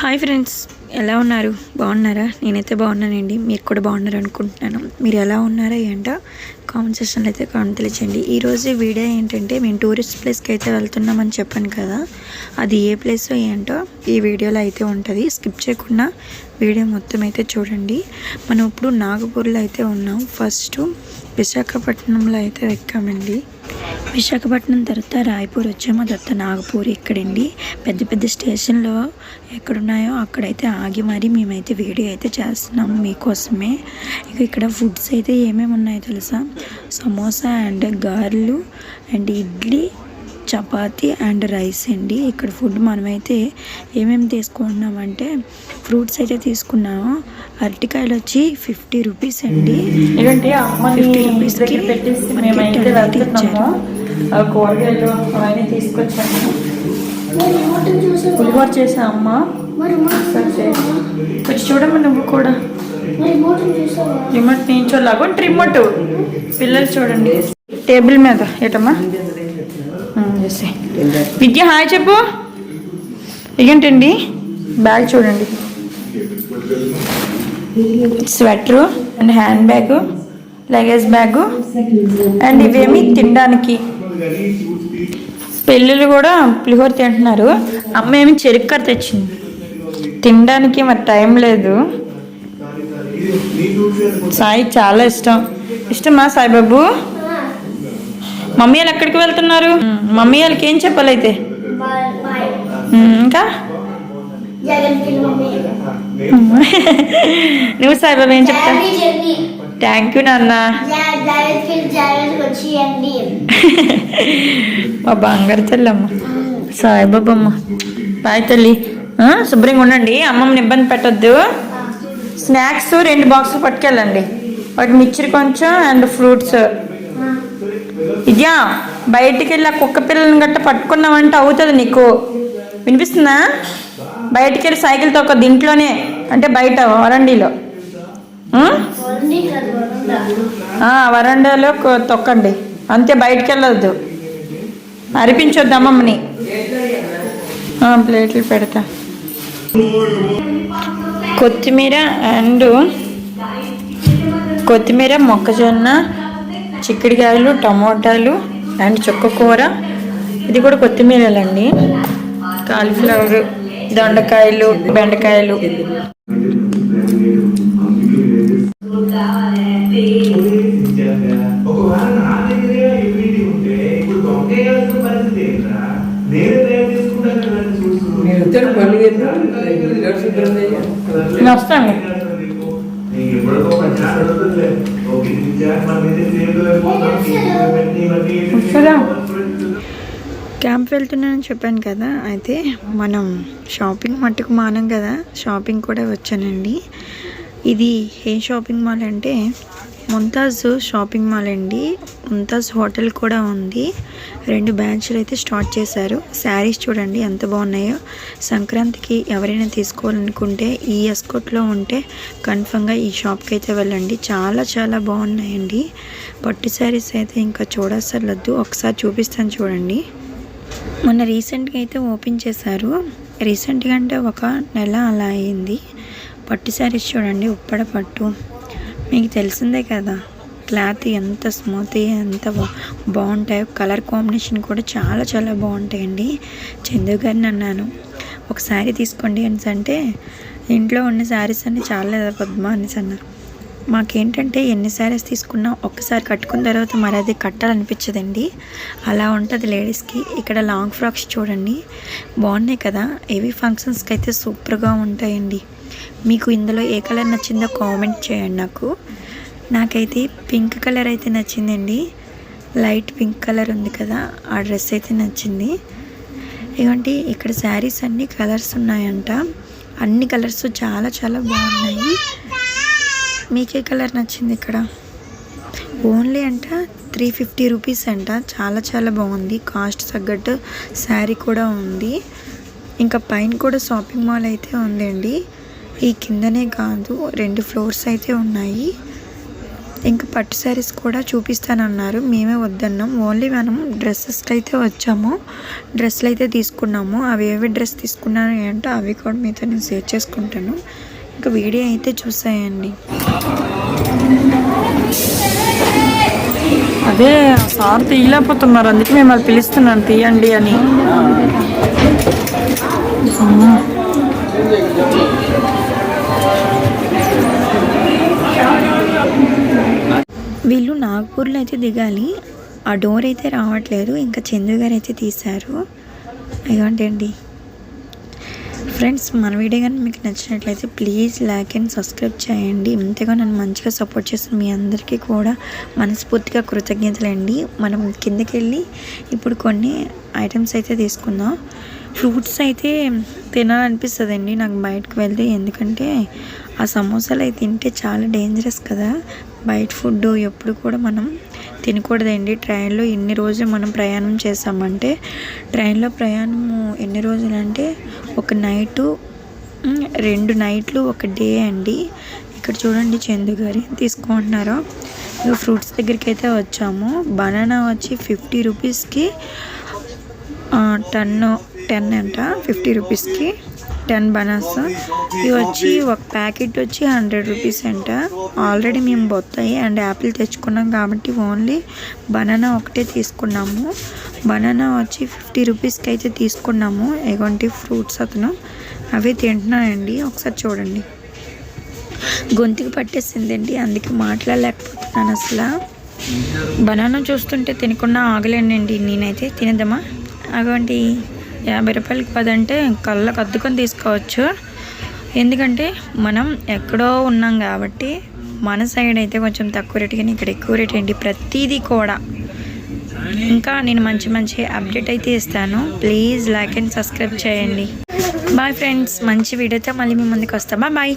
Hi friends ఎలా ఉన్నారు? బాగున్నారా? నేనైతే బాగున్నానండి. మీరు కూడా బాగున్నారు అనుకుంటున్నాను మీరు ఎలా ఉన్నారా ఏంటో కామెంట్ సెక్షన్లో అయితే కామెంట్ తెలియచేయండి. ఈరోజు వీడియో ఏంటంటే మేము టూరిస్ట్ ప్లేస్కి అయితే వెళ్తున్నామని చెప్పాను కదా. అది ఏ ప్లేస్ ఏంటో ఈ వీడియోలో అయితే ఉంటుంది. స్కిప్ చేయకుండా వీడియో మొత్తం అయితే చూడండి. మనం ఇప్పుడు నాగపూర్లో అయితే ఉన్నాం. ఫస్ట్ విశాఖపట్నంలో అయితే ఎక్కామండి విశాఖపట్నం తర్వాత రాయపూర్ వచ్చాము. తర్వాత నాగపూర్ ఇక్కడండి. పెద్ద పెద్ద స్టేషన్లో ఎక్కడున్నాయో అక్కడైతే ఆగి మరి మేమైతే వీడియో అయితే చేస్తున్నాము మీకోసమే. ఇక ఇక్కడ ఫుడ్స్ అయితే ఏమేమి ఉన్నాయో తెలుసా? సమోసా అండ్ గారెలు and idli chapati and rice అండి. ఇక్కడ ఫుడ్ మనమైతే ఏమేమి తీసుకుంటున్నామంటే ఫ్రూట్స్ అయితే తీసుకున్నాము. అరటికాయలు వచ్చి ఫిఫ్టీ రూపీస్ అండి. ఏంటంటే అమ్మని 50 rupees కి దగ్గర పెట్టేసి మనకి మేమైతే ten వెళ్తున్నాము. ఆ కూరగాయలు అవన్నీ తీసుకొచ్చాము. పులిహోర చేసా అమ్మ. కొంచెం చూడమ్మా నువ్వు కూడా. రిమోట్ నేను చూడలాగా రిమోట్. పిల్లలు చూడండి. టేబుల్ మీద ఏటమ్మా. విద్య హాయ్ చెప్పు. ఏంటండి బ్యాగ్ చూడండి. Sweater and hand bag luggage bag and ఇవేమి తినడానికి. పెళ్ళిళ్ళు కూడా పులిహోర తింటున్నారు. అమ్మ ఏమి చెరుక్కర తెచ్చింది. తినడానికి మరి టైం లేదు. సాయి చాలా ఇష్టం. ఇష్టమా సాయిబాబు? మమ్మీ వాళ్ళు ఎక్కడికి వెళ్తున్నారు? మమ్మీ వాళ్ళకి ఏం చెప్పాలైతే ఇంకా? నువ్వు సాయిబాబు ఏం చెప్తా థ్యాంక్ యూ నాన్న మా బంగారు తల్లమ్మ సాయిబాబమ్మ బాయ్ తల్లి. శుభ్రంగా ఉండండి. అమ్మమ్మని ఇబ్బంది పెట్టొద్దు. స్నాక్స్ రెండు బాక్సులు పట్టుకెళ్ళండి. వాటి మిక్చర్ కొంచెం అండ్ ఫ్రూట్స్. ఇద్యా బయటికి వెళ్ళి ఆ కుక్క పిల్లల్ని గట్ట పట్టుకున్నావంటే అవుతుంది నీకు. వినిపిస్తుందా? బయటికి వెళ్ళి సైకిల్ తొక్కద్దు దీంట్లోనే అంటే బయట వరండీలో. వరండాలో కొ- తొక్కండి. అంతే బయటికి వెళ్ళొద్దు అరిపించొద్దు అమ్మమ్మని. ప్లేట్లు పెడతా. కొత్తిమీర అండ్ కొత్తిమీర మొక్కజొన్న చిక్కుడుకాయలు టమోటాలు అండ్ చుక్కకూర ఇది కూడా కొత్తిమీరలండి. కాలీఫ్లవర్ దొండకాయలు బెండకాయలు. వస్తాను. క్యాంప్ వెళ్తున్నానని చెప్పాను కదా అయితే మనం షాపింగ్ మట్టుకు మానం కదా షాపింగ్ కూడా వచ్చానండి. ఇది ఏ షాపింగ్ మాల్ అంటే ముంతాజ్ షాపింగ్ మాల్ అండి. ముంతాజ్ హోటల్ కూడా ఉంది. రెండు బ్యాచ్లు అయితే స్టార్ట్ చేశారు. శారీస్ చూడండి ఎంత బాగున్నాయో. సంక్రాంతికి ఎవరైనా తీసుకోవాలనుకుంటే ఈ ఎస్కోట్లో ఉంటే కన్ఫర్మ్గా ఈ షాప్కి అయితే వెళ్ళండి. చాలా చాలా బాగున్నాయండి. పట్టు శారీస్ అయితే ఇంకా చూడసలద్దు ఒకసారి చూపిస్తాను చూడండి. మొన్న రీసెంట్గా అయితే ఓపెన్ చేశారు. రీసెంట్గా అంటే ఒక నెల అలా అయింది. పట్టు శారీస్ చూడండి ఉప్పడ పట్టు. మీకు తెలిసిందే కదా. క్లాత్ ఎంత స్మూత్ ఎంత బాగుంటాయి బాగుంటాయో కలర్ కాంబినేషన్ కూడా చాలా చాలా బాగుంటాయండి. చందు గారిని అన్నాను ఒక శారీ తీసుకోండి అనేసి అంటే ఇంట్లో ఉన్న శారీస్ అన్ని చాలా పద్మా అనేసి అన్నారు. మాకేంటంటే ఎన్ని శారీస్ తీసుకున్నా ఒక్కసారి కట్టుకున్న తర్వాత మరి అది కట్టాలనిపించదండి. అలా ఉంటుంది లేడీస్కి. ఇక్కడ లాంగ్ ఫ్రాక్స్ చూడండి బాగున్నాయి కదా. ఏవి ఫంక్షన్స్కి అయితే సూపర్గా ఉంటాయండి. మీకు ఇందులో ఏ కలర్ నచ్చిందో కామెంట్ చేయండి నాకు. నాకైతే పింక్ కలర్ అయితే నచ్చిందండి. లైట్ పింక్ కలర్ ఉంది కదా ఆ డ్రెస్ అయితే నచ్చింది. ఇవ్వండి ఇక్కడ శారీస్ అన్ని కలర్స్ ఉన్నాయంట. అన్ని కలర్స్ చాలా చాలా బాగున్నాయి. మీకే కలర్ నచ్చింది ఇక్కడ? ఓన్లీ అంట త్రీ ఫిఫ్టీ రూపీస్ అంట. చాలా చాలా బాగుంది. కాస్ట్ తగ్గట్టు శారీ కూడా ఉంది. ఇంకా పైన కూడా షాపింగ్ మాల్ అయితే ఉందండి. ఈ కిందనే కాదు రెండు ఫ్లోర్స్ అయితే ఉన్నాయి. ఇంకా పట్టు శారీస్ కూడా చూపిస్తానన్నారు. మేమే వద్దన్నాం. ఓన్లీ మనం డ్రెస్సెస్కి అయితే వచ్చాము. డ్రెస్సులు అయితే తీసుకున్నాము. అవి ఏవి డ్రెస్ తీసుకున్నాను ఏంటో అవి కూడా మీతో నేను షేర్ చేసుకుంటాను. ఇంకా వీడియో అయితే చూసాయండి. అదే సార్ తీయలేకపోతున్నారు. అందుకే మేము అది పిలుస్తున్నాను. తీయండి అని. వీళ్ళు నాగ్పూర్లో అయితే దిగాలి. ఆ డోర్ అయితే రావట్లేదు. ఇంకా చందు గారు అయితే తీశారు. అయ్యంటండి ఫ్రెండ్స్ మన వీడియో కానీ మీకు నచ్చినట్లయితే ప్లీజ్ లైక్ అండ్ సబ్స్క్రైబ్ చేయండి. ఇంతగా నన్ను మంచిగా సపోర్ట్ చేసిన మీ అందరికీ కూడా మనస్ఫూర్తిగా కృతజ్ఞతలండి మనం కిందకి వెళ్ళి ఇప్పుడు కొన్ని ఐటమ్స్ అయితే తీసుకుందాం. ఫ్రూట్స్ అయితే తినాలనిపిస్తుంది అండి నాకు బయటకు వెళ్తే ఎందుకంటే ఆ సమోసాలు అయితే తింటే చాలా డేంజరస్ కదా? బయట ఫుడ్ ఎప్పుడు కూడా మనం తినకూడదండి. ట్రైన్లో ఎన్ని రోజులు మనం ప్రయాణం చేసామంటే ట్రైన్లో ప్రయాణము ఎన్ని రోజులు అంటే ఒక నైటు రెండు నైట్లు ఒక డే అండి. ఇక్కడ చూడండి చందు గారు ఏం తీసుకుంటున్నారో. ఇక ఫ్రూట్స్ దగ్గరికి అయితే వచ్చాము. బనానా వచ్చి ఫిఫ్టీ రూపీస్కి టన్ను టెన్ అంట ఫిఫ్టీ రూపీస్కి. Ten bananas. ఇవి వచ్చి ఒక ప్యాకెట్ వచ్చి హండ్రెడ్ రూపీస్ అంట. ఆల్రెడీ మేము బొత్తాయి అండ్ యాపిల్ తెచ్చుకున్నాం కాబట్టి ఓన్లీ బనానా ఒకటే తీసుకున్నాము. బనానా వచ్చి ఫిఫ్టీ రూపీస్కి అయితే తీసుకున్నాము. ఎటువంటి ఫ్రూట్స్ అతను. అవి తింటున్నానండి. ఒకసారి చూడండి. గొంతుకు పట్టేసిందండి. అందుకే మాట్లాడలేకపోతున్నాను అసలు. బనానా చూస్తుంటే తినకుండా ఆగలేనండి. నేనైతే తినదమా అగోంటి యాభై రూపాయలకి పది అంటే కళ్ళకు అద్దుకొని తీసుకోవచ్చు. ఎందుకంటే మనం ఎక్కడో ఉన్నాం కాబట్టి మన సైడ్ అయితే కొంచెం తక్కువ రేట్ కానీ ఇక్కడ ఎక్కువ రేట్ ఏంటి? ప్రతిదీ కూడా. ఇంకా నేను మంచి మంచి అప్డేట్ అయితే ఇస్తాను. ప్లీజ్ లైక్ అండ్ సబ్స్క్రైబ్ చేయండి. బాయ్ ఫ్రెండ్స్ మంచి వీడియోతో మళ్ళీ మీ ముందుకు వస్తా. బాయ్.